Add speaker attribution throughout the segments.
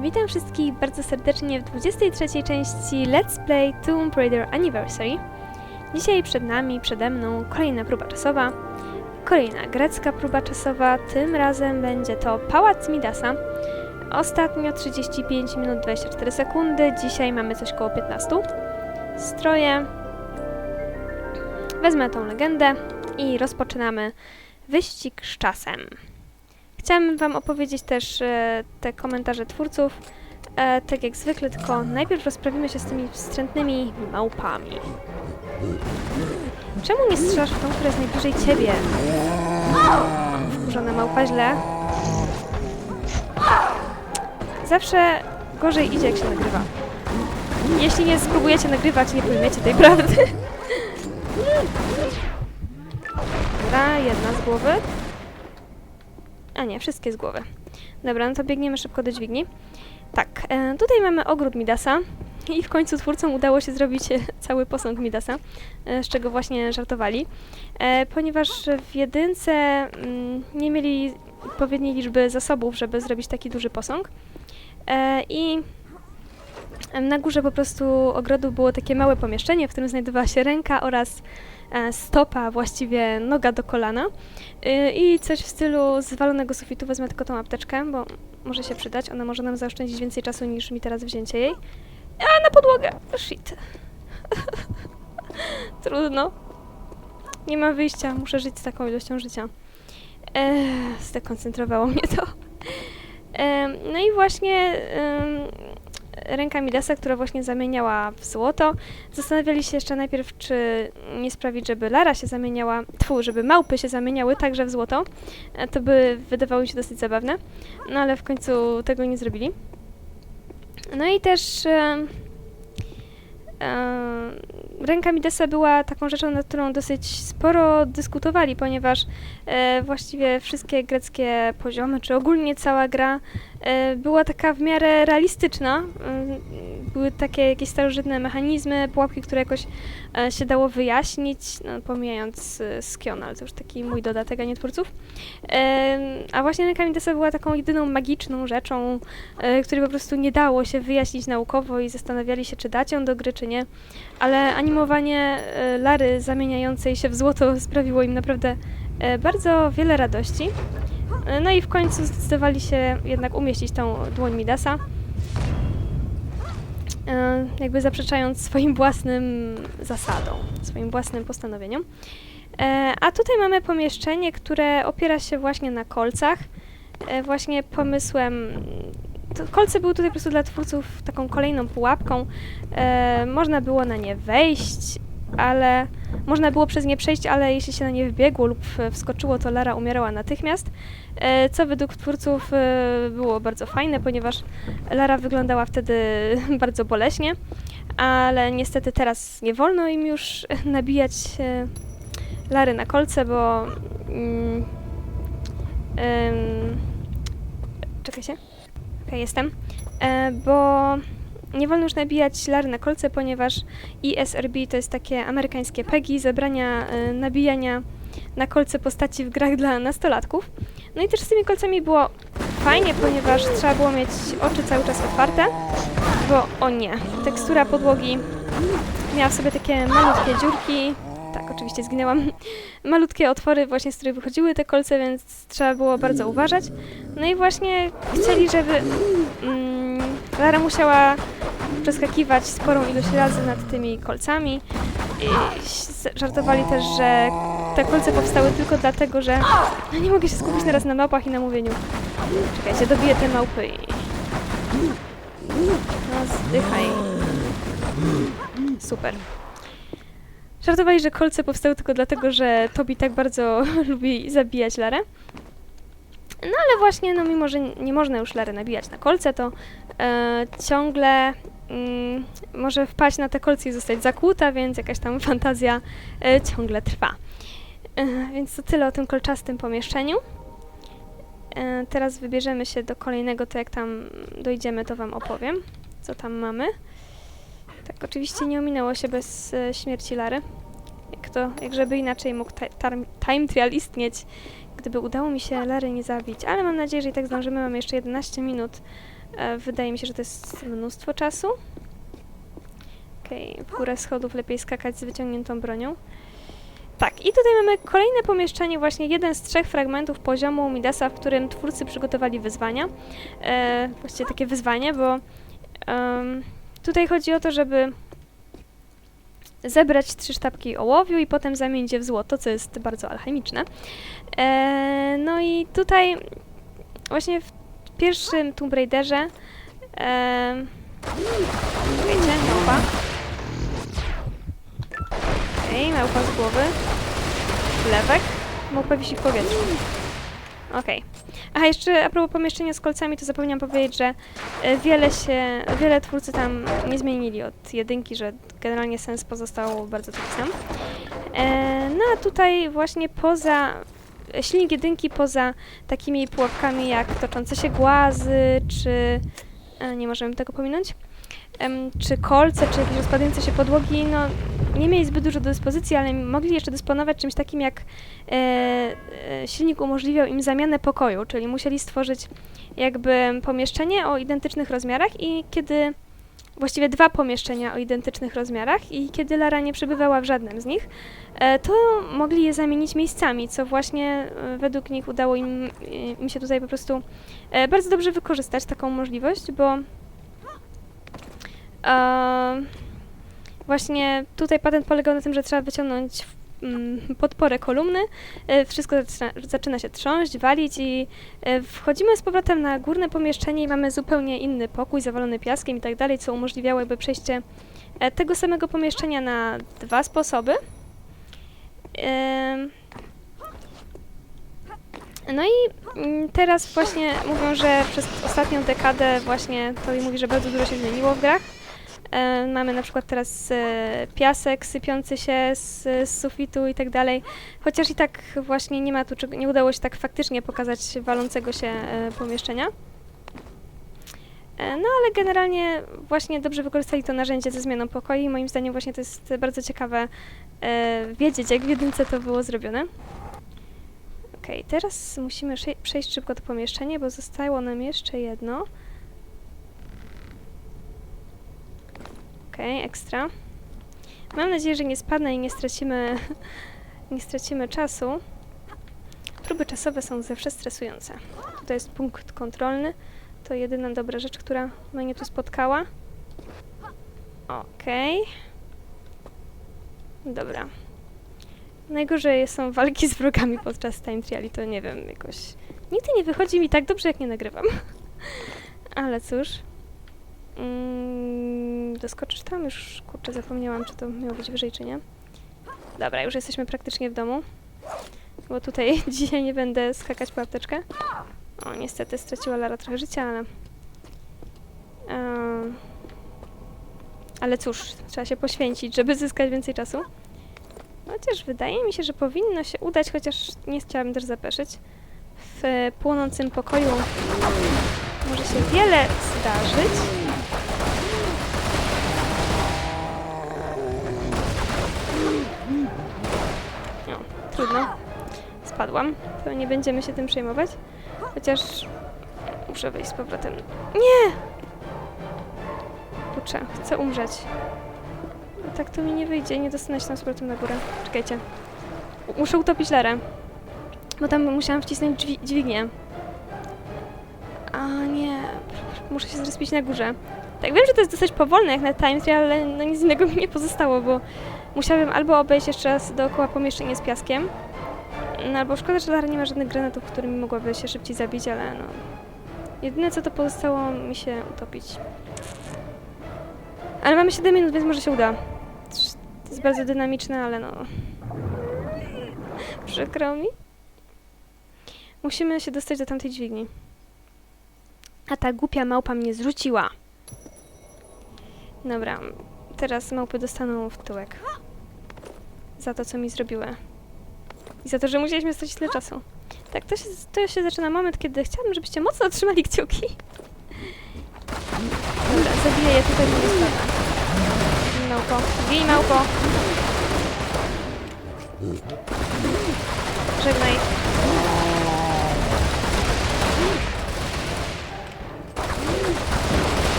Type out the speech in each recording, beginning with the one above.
Speaker 1: Witam wszystkich bardzo serdecznie w 23 części Let's Play Tomb Raider Anniversary. Dzisiaj przed nami, przede mną kolejna próba czasowa, kolejna grecka próba czasowa, tym razem będzie to Pałac Midasa. Ostatnio 35 minut 24 sekundy, dzisiaj mamy coś koło 15. Stroje. Wezmę tą legendę i rozpoczynamy wyścig z czasem. Chciałabym Wam opowiedzieć też e, te komentarze twórców, e, tak jak zwykle, tylko najpierw rozprawimy się z tymi wstrętnymi małpami. Czemu nie strzelasz w tą, która jest najbliżej Ciebie? Wkurzona małpa źle. Zawsze gorzej idzie, jak się nagrywa. Jeśli nie spróbujecie nagrywać, nie pojmiecie tej prawdy. Dobra, jedna z głowy. A nie, wszystkie z głowy. Dobra, no to biegniemy szybko do dźwigni. Tak, e, tutaj mamy ogród Midasa i w końcu twórcom udało się zrobić cały posąg Midasa, e, z czego właśnie żartowali. E, ponieważ w jedynce mm, nie mieli odpowiedniej liczby zasobów, żeby zrobić taki duży posąg. I na górze po prostu ogrodu było takie małe pomieszczenie, w którym znajdowała się ręka oraz stopa, właściwie noga do kolana. Y, I coś w stylu zwalonego sufitu. Wezmę tylko tą apteczkę, bo może się przydać. Ona może nam zaoszczędzić więcej czasu niż mi teraz wzięcie jej. A, na podłogę! Shit. Trudno. Nie ma wyjścia. Muszę żyć z taką ilością życia. Eee, zdekoncentrowało mnie to. Em, no i właśnie ręka Midasa, która właśnie zamieniała w złoto. Zastanawiali się jeszcze najpierw, czy nie sprawić, żeby Lara się zamieniała, tfu, żeby małpy się zamieniały także w złoto. E, To by wydawało mi się dosyć zabawne, no ale w końcu tego nie zrobili. No i też e, e, ręka Midasa była taką rzeczą, nad którą dosyć sporo dyskutowali, ponieważ e, właściwie wszystkie greckie poziomy, czy ogólnie cała gra była taka w miarę realistyczna. Mm, Były takie jakieś starożytne mechanizmy, pułapki, które jakoś e, się dało wyjaśnić, no, pomijając e, Skion, ale to już taki mój dodatek, a nie twórców. A właśnie ręka Midasa była taką jedyną magiczną rzeczą, e, której po prostu nie dało się wyjaśnić naukowo i zastanawiali się, czy dać ją do gry, czy nie. Ale animowanie e, Lary zamieniającej się w złoto sprawiło im naprawdę e, bardzo wiele radości. No i w końcu zdecydowali się jednak umieścić tą dłoń Midasa, e, jakby zaprzeczając swoim własnym zasadom, swoim własnym postanowieniom. E, A tutaj mamy pomieszczenie, które opiera się właśnie na kolcach. E, Właśnie pomysłem. Kolce były tutaj po prostu dla twórców taką kolejną pułapką. Można było na nie wejść, ale można było przez nie przejść, ale jeśli się na nie wbiegło lub wskoczyło, to Lara umierała natychmiast. E, co według twórców e, było bardzo fajne, ponieważ Lara wyglądała wtedy bardzo boleśnie, ale niestety teraz nie wolno im już nabijać e, Lary na kolce, bo. Mm, em, czekajcie. Okej, jestem. E, bo nie wolno już nabijać Lary na kolce, ponieważ ESRB to jest takie amerykańskie PEGI, zabrania e, nabijania na kolce postaci w grach dla nastolatków. No i też z tymi kolcami było fajnie, ponieważ trzeba było mieć oczy cały czas otwarte, bo o nie, tekstura podłogi miała w sobie takie malutkie dziurki. Tak, oczywiście zginęłam. Malutkie otwory właśnie, z których wychodziły te kolce, więc trzeba było bardzo uważać. No i właśnie chcieli, żeby mm, Lara musiała przeskakiwać sporą ilość razy nad tymi kolcami. I żartowali też, że te kolce powstały tylko dlatego, że no nie mogę się skupić teraz na małpach i na mówieniu. Czekajcie, dobiję te małpy i... No zdychaj. Super. Żartowali, że kolce powstały tylko dlatego, że Tobi tak bardzo lubi zabijać Larę. No ale właśnie, no mimo, że nie można już Lary nabijać na kolce, to e, ciągle mm, może wpaść na te kolce i zostać zakłuta, więc jakaś tam fantazja e, ciągle trwa. E, więc to tyle o tym kolczastym pomieszczeniu. E, teraz wybierzemy się do kolejnego, to jak tam dojdziemy, to Wam opowiem, co tam mamy. Tak, oczywiście nie ominęło się bez śmierci Lary. Jak to, jak żeby inaczej mógł time trial istnieć, gdyby udało mi się Lary nie zabić, ale mam nadzieję, że i tak zdążymy. Mamy jeszcze 11 minut. E, wydaje mi się, że to jest mnóstwo czasu. Okej, w górę schodów lepiej skakać z wyciągniętą bronią. Tak, i tutaj mamy kolejne pomieszczenie, właśnie jeden z trzech fragmentów poziomu Midasa, w którym twórcy przygotowali wyzwania. E, właściwie takie wyzwanie, bo tutaj chodzi o to, żeby zebrać trzy sztabki ołowiu i potem zamienić je w złoto, co jest bardzo alchemiczne. E, no i tutaj właśnie w pierwszym Tomb Raiderze e, wiecie, małpa. Okej, małpa z głowy. Lewek. Małpa wisi w powietrzu. Okej. Aha, jeszcze a propos pomieszczenia z kolcami, to zapomniałam powiedzieć, że e, wiele się, wiele twórcy tam nie zmienili od jedynki, że generalnie sens pozostał bardzo taki sam. E, no a tutaj właśnie poza, silnik jedynki poza takimi pułapkami jak toczące się głazy, czy e, nie możemy tego pominąć, czy kolce, czy jakieś rozpadające się podłogi, no nie mieli zbyt dużo do dyspozycji, ale mogli jeszcze dysponować czymś takim jak e, e, silnik umożliwiał im zamianę pokoju, czyli musieli stworzyć jakby pomieszczenie o identycznych rozmiarach i kiedy właściwie dwa pomieszczenia o identycznych rozmiarach i kiedy Lara nie przebywała w żadnym z nich, e, to mogli je zamienić miejscami, co właśnie e, według nich udało im, e, im się tutaj po prostu bardzo dobrze wykorzystać taką możliwość, bo właśnie tutaj patent polegał na tym, że trzeba wyciągnąć podporę kolumny, e, wszystko zaczyna, zaczyna się trząść, walić i e, wchodzimy z powrotem na górne pomieszczenie i mamy zupełnie inny pokój, zawalony piaskiem i tak dalej, co umożliwiało jakby przejście e, tego samego pomieszczenia na dwa sposoby. No i mm, teraz właśnie mówią, że przez ostatnią dekadę właśnie to mówi, że bardzo dużo się zmieniło w grach. E, mamy na przykład teraz e, piasek sypiący się z, z sufitu i tak dalej. Chociaż i tak właśnie nie ma tu, nie udało się tak faktycznie pokazać walącego się e, pomieszczenia. No ale generalnie właśnie dobrze wykorzystali to narzędzie ze zmianą pokoi moim zdaniem właśnie to jest bardzo ciekawe wiedzieć, jak w jedynce to było zrobione. Okej, teraz musimy przejść szybko to pomieszczenie, bo zostało nam jeszcze jedno. Okej, ekstra. Mam nadzieję, że nie spadnę i nie stracimy, nie stracimy czasu. Próby czasowe są zawsze stresujące. To jest punkt kontrolny. To jedyna dobra rzecz, która mnie tu spotkała. Okej. Dobra. Najgorzej są walki z wrogami podczas time triali, to nie wiem, jakoś... Nigdy nie wychodzi mi tak dobrze, jak nie nagrywam. Ale cóż. Mm, doskoczysz tam? Już, kurczę, zapomniałam, czy to miało być wyżej, czy nie. Dobra, już jesteśmy praktycznie w domu. Bo tutaj dzisiaj nie będę skakać po apteczkę. O, niestety straciła Lara trochę życia, ale... Em, ale cóż, trzeba się poświęcić, żeby zyskać więcej czasu. Chociaż wydaje mi się, że powinno się udać, chociaż nie chciałabym też zapeszyć. W e, płonącym pokoju może się wiele zdarzyć. Trudno. Spadłam. To nie będziemy się tym przejmować. Chociaż muszę wyjść z powrotem. Nie! Kurczę, chcę umrzeć. No tak to mi nie wyjdzie, nie dostanę się tam z powrotem na górę. Czekajcie. Muszę utopić Lerę. Bo tam musiałam wcisnąć dźwi dźwignię. A nie, muszę się zrespić na górze. Tak, wiem, że to jest dosyć powolne jak na time trial, ale no nic innego mi nie pozostało, bo musiałabym albo obejść jeszcze raz dookoła pomieszczenie z piaskiem, no albo szkoda, że Lara nie ma żadnych granatów, którymi mogłaby się szybciej zabić, ale no... Jedyne co to pozostało mi się utopić. Ale mamy 7 minut, więc może się uda. To jest bardzo dynamiczne, ale no... Przykro mi. Musimy się dostać do tamtej dźwigni. A ta głupia małpa mnie zrzuciła. Dobra, teraz małpy dostaną w tyłek za to, co mi zrobiły. I za to, że musieliśmy stać tyle czasu. Tak, to się, to się zaczyna moment, kiedy chciałabym, żebyście mocno trzymali kciuki. Dobra, zabiję je tutaj, nie spada. Małpo, bij małpo! Żegnaj.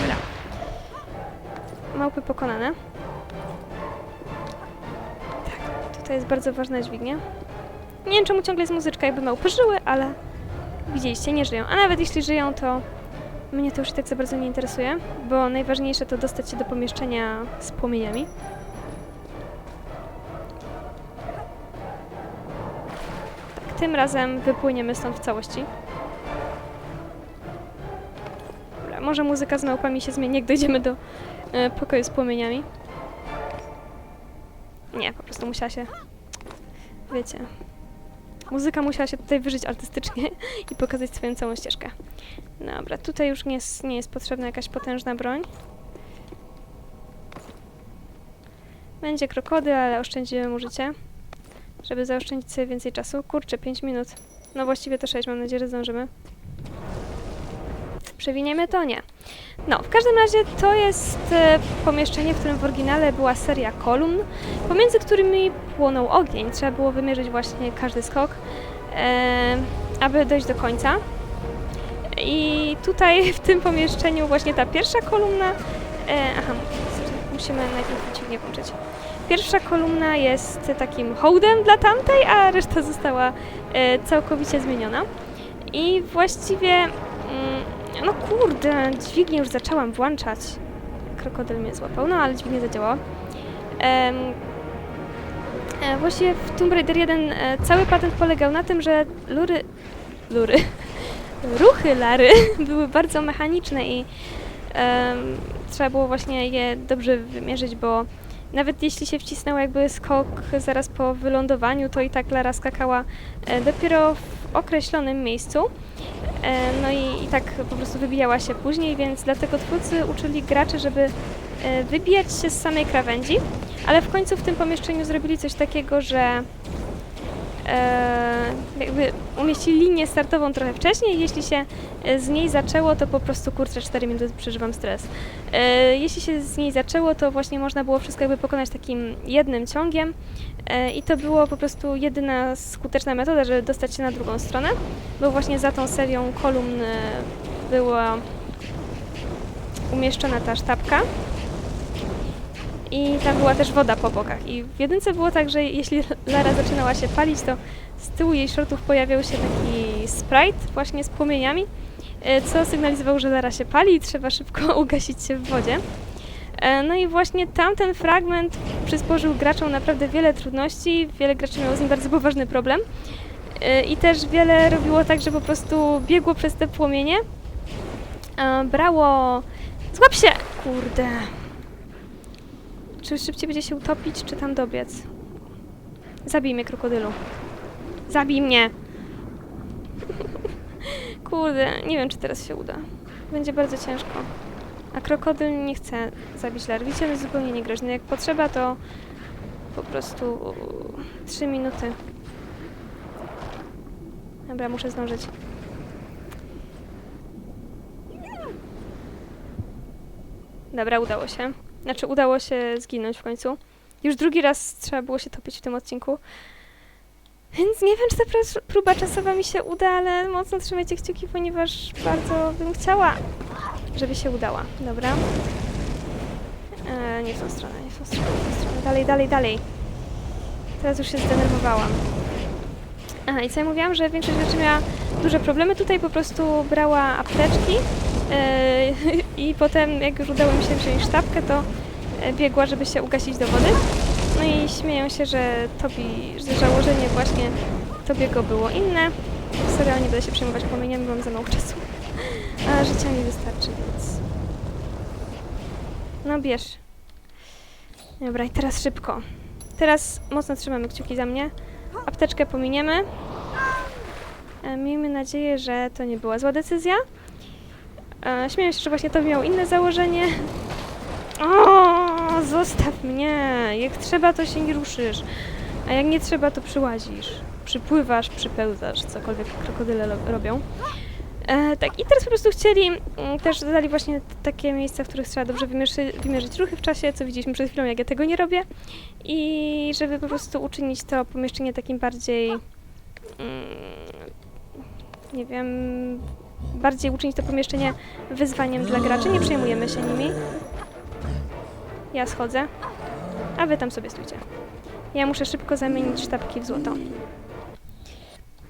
Speaker 1: Dobra. Małpy pokonane. Tutaj jest bardzo ważna dźwignia. Nie wiem czemu ciągle jest muzyczka, jakby małpy żyły, ale widzieliście, nie żyją. A nawet jeśli żyją, to mnie to już i tak za bardzo nie interesuje, bo najważniejsze to dostać się do pomieszczenia z płomieniami. Tak, tym razem wypłyniemy stąd w całości. Dobra, może muzyka z małpami się zmieni, jak dojdziemy do e, pokoju z płomieniami. Nie, po prostu musiała się... Wiecie... Muzyka musiała się tutaj wyżyć artystycznie i pokazać swoją całą ścieżkę. Dobra, tutaj już nie jest, nie jest potrzebna jakaś potężna broń. Będzie krokodyl, ale oszczędziłem mu życie, żeby zaoszczędzić sobie więcej czasu. Kurczę, 5 minut. No właściwie to 6, mam nadzieję, że zdążymy. Przewiniemy to? Nie. No, w każdym razie to jest e, pomieszczenie, w którym w oryginale była seria kolumn, pomiędzy którymi płonął ogień. Trzeba było wymierzyć właśnie każdy skok, e, aby dojść do końca. I tutaj w tym pomieszczeniu właśnie ta pierwsza kolumna. E, aha, musimy najpierw dźwignię włączyć. Pierwsza kolumna jest takim hołdem dla tamtej, a reszta została e, całkowicie zmieniona. I właściwie. No kurde, dźwignię już zaczęłam włączać. Krokodyl mnie złapał, no ale dźwignia zadziałała. Em, e, właściwie w Tomb Raider 1 e, cały patent polegał na tym, że lury... lury... ruchy Lary były bardzo mechaniczne i em, trzeba było właśnie je dobrze wymierzyć, bo nawet jeśli się wcisnął jakby skok zaraz po wylądowaniu, to i tak Lara skakała e, dopiero w określonym miejscu. E, No i, i tak po prostu wybijała się później, więc dlatego twórcy uczyli graczy, żeby e, wybijać się z samej krawędzi, ale w końcu w tym pomieszczeniu zrobili coś takiego, że jakby umieścili linię startową trochę wcześniej. Jeśli się e, z niej zaczęło, to po prostu kurczę 4 minuty przeżywam stres. E, jeśli się z niej zaczęło, to właśnie można było wszystko jakby pokonać takim jednym ciągiem. E, I to było po prostu jedyna skuteczna metoda, żeby dostać się na drugą stronę, bo właśnie za tą serią kolumn e, była umieszczona ta sztabka. I tam była też woda po bokach. I w jedynce było tak, że jeśli Lara zaczynała się palić, to z tyłu jej shortów pojawiał się taki sprite właśnie z płomieniami, e, co sygnalizowało, że Lara się pali i trzeba szybko ugasić się w wodzie. E, No i właśnie tamten fragment przysporzył graczom naprawdę wiele trudności, wiele graczy miało z nim bardzo poważny problem. E, I też wiele robiło tak, że po prostu biegło przez te płomienie, brało... Złap się! Kurde. Czy szybciej będzie się utopić, czy tam dobiec? Zabij mnie, krokodylu. Zabij mnie! Kurde, nie wiem, czy teraz się uda. Będzie bardzo ciężko. A krokodyl nie chce zabić on jest zupełnie niegroźny. Jak potrzeba, to po prostu trzy minuty. Dobra, muszę zdążyć. Dobra, udało się. Znaczy, udało się zginąć w końcu. Już drugi raz trzeba było się topić w tym odcinku. Więc nie wiem, czy ta próba czasowa mi się uda, ale mocno trzymajcie kciuki, ponieważ bardzo bym chciała, żeby się udała. Dobra. E, nie w tą stronę, nie w tą stronę, nie w tą stronę. Dalej, dalej, dalej. Teraz już się zdenerwowałam. Aha, i co ja mówiłam, że większość rzeczy miała duże problemy. Tutaj po prostu brała apteczki i potem, jak już udało mi się wziąć sztabkę, to e, biegła, żeby się ugasić do wody. No i śmieją się, że Tobi, że założenie właśnie Tobiego było inne. Serio, nie będę się przejmować płomieniem, bo mam za mało czasu. A życia mi wystarczy, więc... No bierz. Dobra, i teraz szybko. Teraz mocno trzymamy kciuki za mnie. Apteczkę pominiemy. E, Miejmy nadzieję, że to nie była zła decyzja. Śmieję się, że właśnie to miało inne założenie. O, zostaw mnie! Jak trzeba, to się nie ruszysz. A jak nie trzeba, to przyłazisz. Przypływasz, przypełzasz, cokolwiek krokodyle robią. E, tak, i teraz po prostu chcieli, mm, też dodali właśnie takie miejsca, w których trzeba dobrze wymierzy, wymierzyć ruchy w czasie, co widzieliśmy przed chwilą, jak ja tego nie robię. I żeby po prostu uczynić to pomieszczenie takim bardziej, mm, nie wiem, bardziej uczynić to pomieszczenie wyzwaniem dla graczy. Nie przejmujemy się nimi. Ja schodzę, a wy tam sobie stójcie. Ja muszę szybko zamienić sztabki w złoto.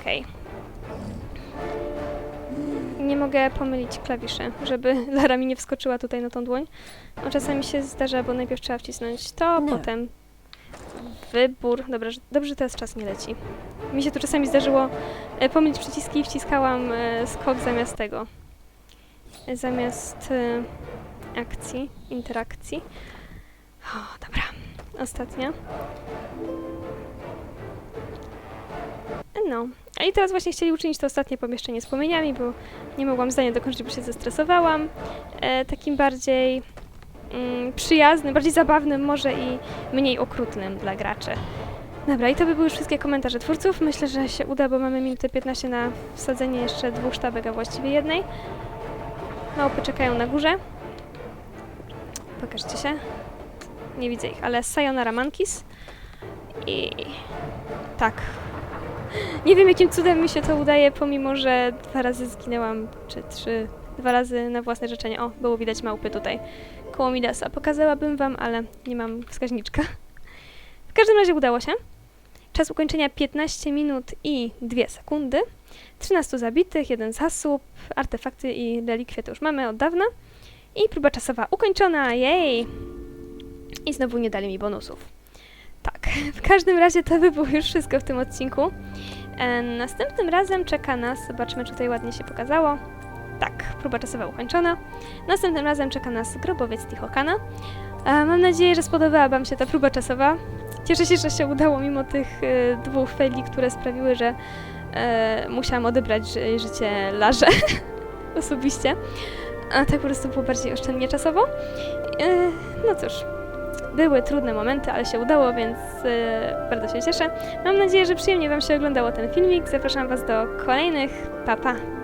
Speaker 1: Okej. Nie mogę pomylić klawiszy, żeby Lara mi nie wskoczyła tutaj na tą dłoń. No, czasami się zdarza, bo najpierw trzeba wcisnąć to,
Speaker 2: Nie.
Speaker 1: potem wybór. Dobrze, że teraz czas nie leci. Mi się tu czasami zdarzyło e, pomylić przyciski i wciskałam e, skok zamiast tego. E, Zamiast akcji, interakcji. O, dobra, ostatnia. No, a i teraz właśnie chcieli uczynić to ostatnie pomieszczenie z płomieniami, bo nie mogłam zdania dokończyć, bo się zestresowałam. E, takim bardziej mm, przyjaznym, bardziej zabawnym może i mniej okrutnym dla graczy. Dobra, i to by były już wszystkie komentarze twórców. Myślę, że się uda, bo mamy minutę 15 na wsadzenie jeszcze dwóch sztabek, a właściwie jednej. Małpy czekają na górze. Pokażcie się. Nie widzę ich, ale Sayonara Mankis. I tak. Nie wiem, jakim cudem mi się to udaje, pomimo że dwa razy zginęłam, czy trzy, dwa razy na własne życzenie. O, było widać małpy tutaj koło Midasa. Pokazałabym wam, ale nie mam wskaźniczka. W każdym razie udało się. Czas ukończenia 15 minut i 2 sekundy. 13 zabitych, jeden zasób, artefakty i relikwie to już mamy od dawna. I próba czasowa ukończona, jej! I znowu nie dali mi bonusów. Tak, w każdym razie to by było już wszystko w tym odcinku. E, następnym razem czeka nas, zobaczmy czy tutaj ładnie się pokazało. Tak, próba czasowa ukończona. Następnym razem czeka nas grobowiec Tichokana. E, mam nadzieję, że spodobała Wam się ta próba czasowa. Cieszę się, że się udało mimo tych e, dwóch faili, które sprawiły, że e, musiałam odebrać ży- życie Larze osobiście. A tak po prostu było bardziej oszczędnie czasowo. E, no cóż, były trudne momenty, ale się udało, więc bardzo się cieszę. Mam nadzieję, że przyjemnie Wam się oglądało ten filmik. Zapraszam Was do kolejnych. Pa, pa!